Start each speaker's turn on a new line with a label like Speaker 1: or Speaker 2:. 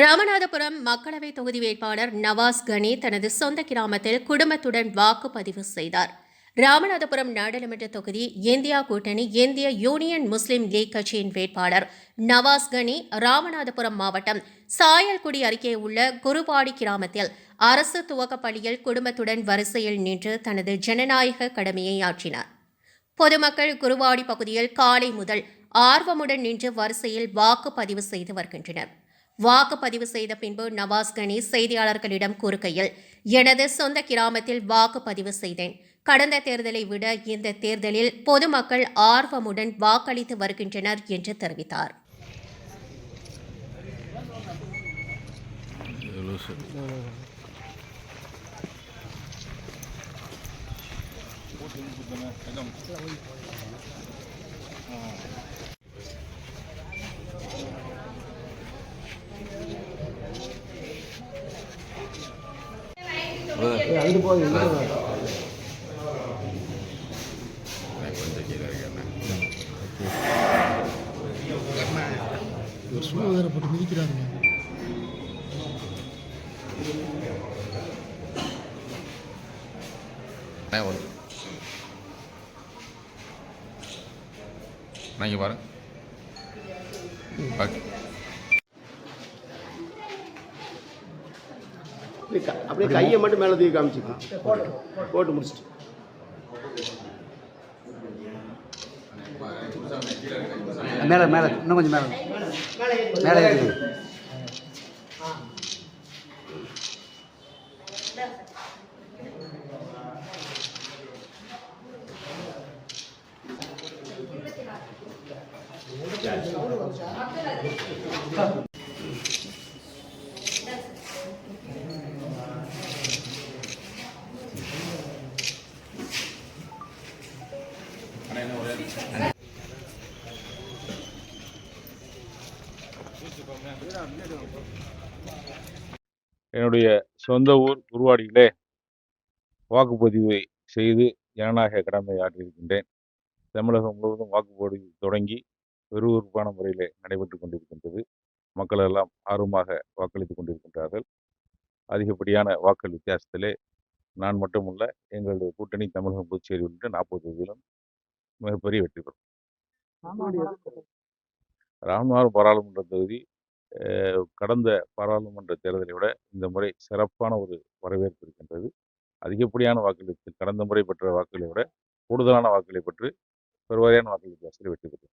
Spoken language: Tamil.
Speaker 1: ராமநாதபுரம் மக்களவை தொகுதி வேட்பாளர் நவாஸ் கனி தனது சொந்த கிராமத்தில் குடும்பத்துடன் வாக்குப்பதிவு செய்தார். ராமநாதபுரம் நாடாளுமன்ற தொகுதி இந்தியா கூட்டணி இந்திய யூனியன் முஸ்லீம் லீக் கட்சியின் வேட்பாளர் நவாஸ் கனி ராமநாதபுரம் மாவட்டம் சாயல்குடி அருகே உள்ள குருபாடி கிராமத்தில் அரசு துவக்கப்பள்ளியில் குடும்பத்துடன் வரிசையில் நின்று தனது ஜனநாயக கடமையை ஆற்றினார். பொதுமக்கள் குருவாடி பகுதியில் காலை முதல் ஆர்வமுடன் நின்று வரிசையில் வாக்குப்பதிவு செய்து வருகின்றனர். வாக்குப்பதிவு செய்த பின்பு நவாஸ் கனி செய்தியாளர்களிடம் கூறுகையில் எனது சொந்த கிராமத்தில் வாக்குப்பதிவு செய்தேன். கடந்த தேர்தலை விட இந்த தேர்தலில் பொதுமக்கள் ஆர்வமுடன் வாக்களித்து வருகின்றனர் என்று தெரிவித்தார்.
Speaker 2: அங்கிட்டு போய்.
Speaker 3: ஒரு சூழல் வேற போட்டு
Speaker 4: நான் இங்கே பாருங்க ஓகே
Speaker 2: அப்படியே க- அப்படியே கையை மட்டும் மேலே தூக்கி காமிச்சிக்கலாம் போட்டு முடிச்சிட்டு.
Speaker 5: மேலே மேலே இன்னும் கொஞ்சம் மேலே. மேலே இருக்குது
Speaker 6: என்னுடைய சொந்த ஊர் குருவாடியிலே வாக்குப்பதிவு செய்து ஜனநாயக கடமை ஆற்றியிருக்கின்றேன். தமிழகம் முழுவதும் வாக்குப்பதிவு தொடங்கி விறுவிறுப்பான முறையில் நடைபெற்று கொண்டிருக்கின்றது. மக்கள் எல்லாம் ஆர்வமாக வாக்களித்துக் கொண்டிருக்கின்றார்கள். அதிகப்படியான வாக்கள் வித்தியாசத்திலே நான் மட்டுமல்ல எங்களுடைய கூட்டணி தமிழகம் புதுச்சேரி உள்ளிட்ட நாற்பது தொகுதியிலும் மிகப்பெரிய வெற்றி பெறும். ராமநாதபுரம் பாராளுமன்ற தொகுதி அஹ், கடந்த பாராளுமன்ற தேர்தலை விட இந்த முறை சிறப்பான ஒரு வரவேற்பு இருக்கின்றது. அதிகப்படியான வாக்களித்து கடந்த முறை பெற்ற வாக்குகளை விட கூடுதலான வாக்குகளை பெற்று பெருவாரியான வாக்கு வித்தியாசத்தில் வெற்றி பெற்றது